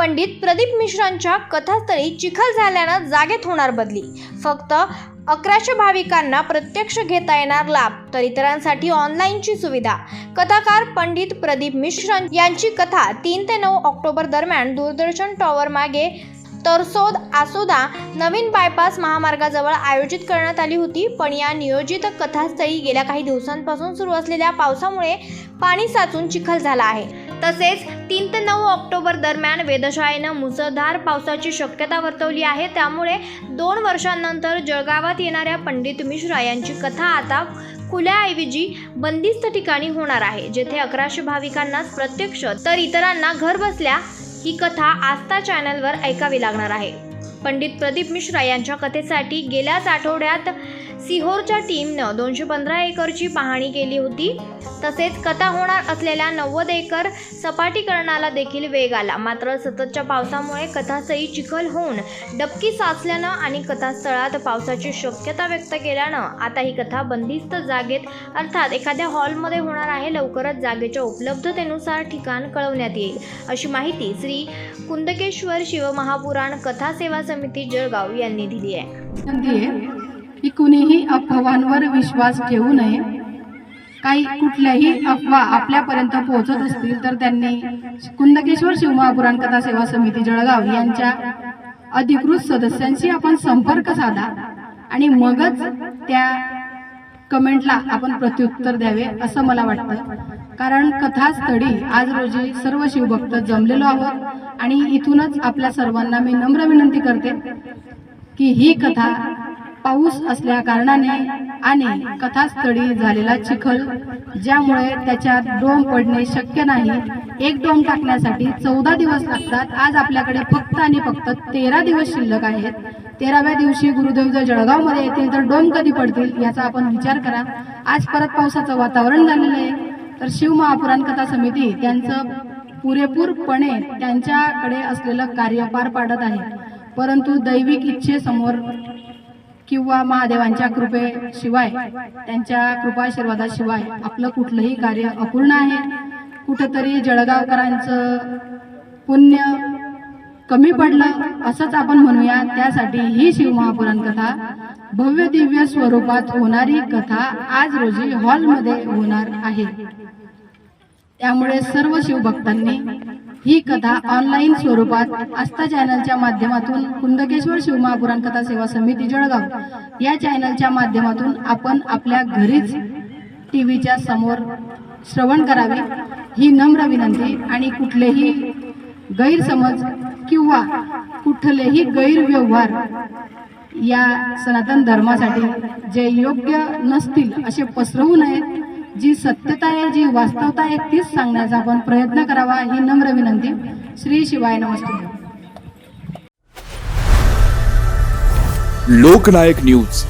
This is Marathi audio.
पंडित प्रदीप मिश्रांच्या कथास्थळी चिखल झाल्यानं जागेत होणार बदली. फक्त अकराशे भाविकांना प्रत्यक्ष घेता येणार लाभ तर इतरांसाठी ऑनलाईनची सुविधा. कथाकार पंडित प्रदीप मिश्रा यांची कथा तीन ते नऊ ऑक्टोबर दरम्यान दूरदर्शन टॉवर मागे तरसोद आसोदा नवीन बायपास महामार्गाजवळ आयोजित करण्यात आली होती पण या नियोजित कथास्थळी गेल्या काही दिवसांपासून सुरू असलेल्या पावसामुळे पाणी साचून चिखल झाला आहे. तसेच तीन ते नऊ ऑक्टोबर दरम्यान वेधशाळेनं मुसळधार पावसाची शक्यता वर्तवली आहे. त्यामुळे दोन वर्षांनंतर जळगावात येणाऱ्या पंडित मिश्रा यांची कथा आता खुल्याऐवजी बंदिस्त ठिकाणी होणार आहे. जेथे अकराशे भाविकांनाच प्रत्यक्ष तर इतरांना घर बसल्या ही कथा आस्था चॅनलवर ऐकावी लागणार आहे. पंडित प्रदीप मिश्रा यांच्या कथेसाठी गेल्याच आठवड्यात सिहोरच्या टीमनं दोनशे पंधरा एकरची पाहणी केली होती. तसेच कथा होणार असलेल्या नव्वद एकर सपाटीकरणाला देखील वेग आला. मात्र सततच्या पावसामुळे कथासही चिखल होऊन डबकी साचल्यानं आणि कथास्थळात पावसाची शक्यता व्यक्त केल्यानं आता ही कथा बंदिस्त जागेत अर्थात एखाद्या हॉलमध्ये होणार आहे लवकरच जागेच्या उपलब्धतेनुसार ठिकाण कळवण्यात येईल. अशी माहिती श्री कुंदकेश्वर शिवमहापुराण कथा सेवा समिती जळगाव यांनी दिली आहे. की कुणीही अफवांवर विश्वास ठेवू नये. काही कुठल्याही अफवा आपल्यापर्यंत पोहोचत असतील तर त्यांनी कुंदकेश्वर शिवमहापुराण कथा सेवा समिती जळगाव यांच्या अधिकृत सदस्यांशी आपण संपर्क साधा आणि मगच त्या कमेंटला आपण प्रत्युत्तर द्यावे असं मला वाटतं. कारण कथास्थळी आज रोजी सर्व शिवभक्त जमलेलो आहोत आणि इथूनच आपल्या सर्वांना मी नम्र विनंती करते की ही कथा पाऊस असल्या कारणाने आणि कथास्थळी झालेला चिखल ज्यामुळे त्याच्यात डोम पडणे शक्य नाही. एक डोम टाकण्यासाठी चौदा दिवस लागतात. आज आपल्याकडे फक्त आणि फक्त तेरा दिवस शिल्लक आहेत. तेराव्या दिवशी गुरुदेव जर जळगावमध्ये येतील तर डोम कधी पडतील याचा आपण विचार करा. आज परत पावसाचं वातावरण झालेलं आहे. तर शिव महापुराण कथा समिती त्यांचं पुरेपूरपणे त्यांच्याकडे असलेलं कार्य पार पाडत आहे. परंतु दैविक इच्छेसमोर किंवा महादेवांच्या कृपेशिवाय त्यांच्या कृपाशीर्वादाशिवाय आपलं कुठलंही कार्य अपूर्ण आहे. कुठंतरी जळगावकरांचं पुण्य कमी पडलं असंच आपण म्हणूया. त्यासाठी ही शिवमहापुराण कथा भव्य दिव्य स्वरूपात होणारी कथा आज रोजी हॉलमध्ये होणार आहे. त्यामुळे सर्व शिवभक्तांनी ही कथा ऑनलाईन स्वरूपात आस्था चॅनलच्या माध्यमातून कुंदकेश्वर शिवमहापुराण कथा सेवा समिती जळगाव या चॅनलच्या माध्यमातून आपण आपल्या घरीच टी व्हीच्या समोर श्रवण करावे ही नम्र विनंती आणि कुठलेही गैरसमज किंवा कुठलेही गैरव्यवहार या सनातन धर्मासाठी जे योग्य नसतील असे पसरवू नयेत जी सत्यता आहे जी वास्तवता आहे तीच सांगण्याचा आपण प्रयत्न करावा ही नम्र विनंती. श्री शिवाय नमस्ते. लोकनायक न्यूज.